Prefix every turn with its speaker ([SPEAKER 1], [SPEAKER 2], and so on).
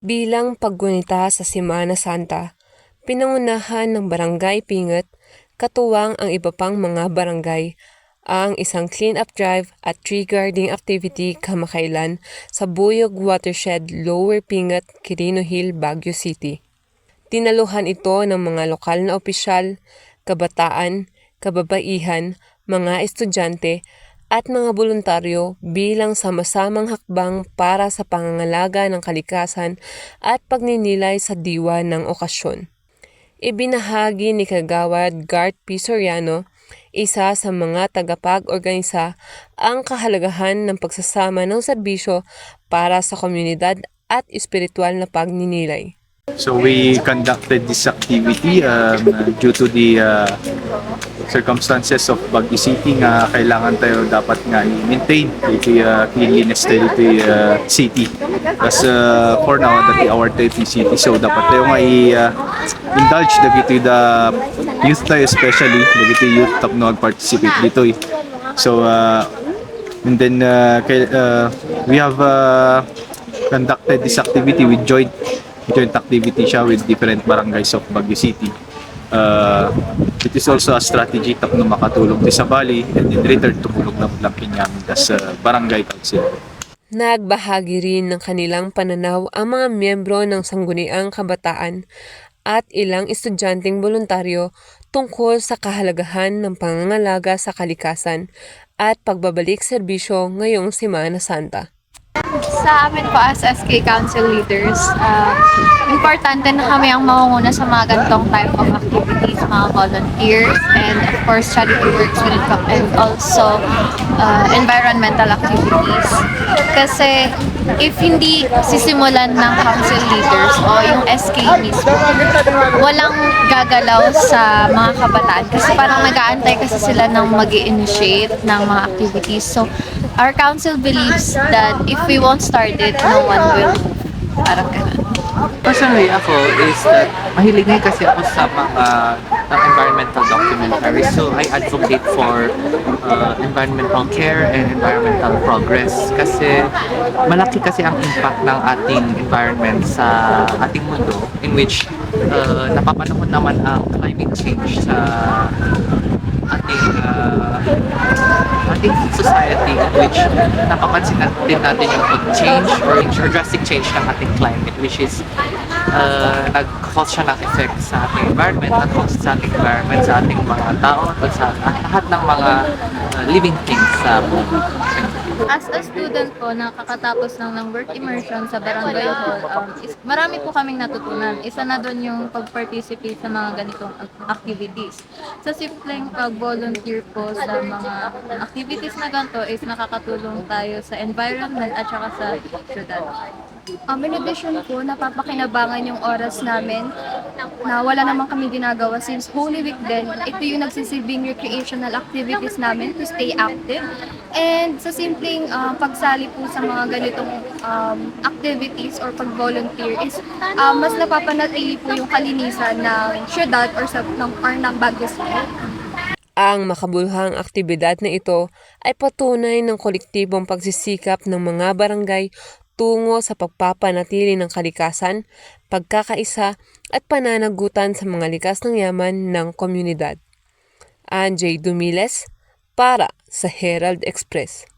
[SPEAKER 1] Bilang paggunita sa Semana Santa, pinangunahan ng Barangay Pingat, katuwang ang iba pang mga barangay, ang isang clean-up drive at tree guarding activity kamakailan sa Buyog Watershed, Lower Pingat, Quirino Hill, Baguio City. Tinaluhan ito ng mga lokal na opisyal, kabataan, kababaihan, mga estudyante, at mga voluntaryo bilang sama-samang hakbang para sa pangangalaga ng kalikasan at pagninilay sa diwa ng okasyon. Ibinahagi ni Kagawad Gart P. Soriano, isa sa mga tagapag-organisa, ang kahalagahan ng pagsasama ng serbisyo para sa komunidad at espiritual na pagninilay.
[SPEAKER 2] So we conducted this activity um, due to the uh, circumstances of Baguio City nga kailangan tayo dapat nga i-maintain the uh, cleanliness tayo uh, city. Kasi uh, for now that our tayo city so dapat tayo nga i-indulge dagito the youth tayo especially dagito youth tap no participate dito eh. So uh, and then uh, kay, uh, we have uh, conducted this activity with joint joint activity siya with different barangays of Baguio City. Uh, it is also a strategy tap na makatulong din sa Bali and in return tumulong na lang kinyang sa barangay council.
[SPEAKER 1] Nagbahagi rin ng kanilang pananaw ang mga miyembro ng Sangguniang Kabataan at ilang estudyanteng voluntaryo tungkol sa kahalagahan ng pangangalaga sa kalikasan at pagbabalik serbisyo ngayong Semana Santa.
[SPEAKER 3] Sa amin po as SK Council leaders, uh, importante na kami ang mangunguna sa mga ganitong type of activities, mga volunteers, and of course charity works when it and also uh, environmental activities. Kasi if hindi sisimulan ng council leaders o yung SK mismo, walang gagalaw sa mga kabataan kasi parang nag-aantay kasi sila ng mag initiate ng mga activities. So, our council believes that if we won't start it, no one will. Parang ganun.
[SPEAKER 4] Personally ako is that mahilig kasi ako sa mga uh, environmental documentaries. So I advocate for uh, environmental care and environmental progress kasi malaki kasi ang impact ng ating environment sa ating mundo in which uh, napapanahon naman ang climate change sa ating uh, ating society in which napapansin natin natin yung pag-change or yung drastic change ng ating climate which is uh, nag-cause siya ng effect sa ating environment, nag-cause sa ating environment, sa ating mga tao, at sa lahat ng mga uh, living things sa mundo.
[SPEAKER 3] As a student po, nakakatapos lang ng work immersion sa Barangay Hall, um, is, marami po kaming natutunan. Isa na doon yung pag-participate sa mga ganitong ac- activities. Sa simpleng pag-volunteer po sa mga activities na ganito is nakakatulong tayo sa environment at saka sa syudad.
[SPEAKER 5] Um, in addition po, napapakinabangan yung oras namin na wala naman kami ginagawa since Holy Week din. Ito yung nagsisilbing recreational activities namin to stay active. And sa simpleng uh, pagsali po sa mga ganitong um, activities or pag-volunteer is uh, mas napapanatili po yung kalinisan ng syudad or, sa, ng, or ng Baguio City.
[SPEAKER 1] Ang makabuluhang aktibidad na ito ay patunay ng kolektibong pagsisikap ng mga barangay tungo sa pagpapanatili ng kalikasan, pagkakaisa at pananagutan sa mga likas ng yaman ng komunidad. Anjay Dumiles para sa Herald Express.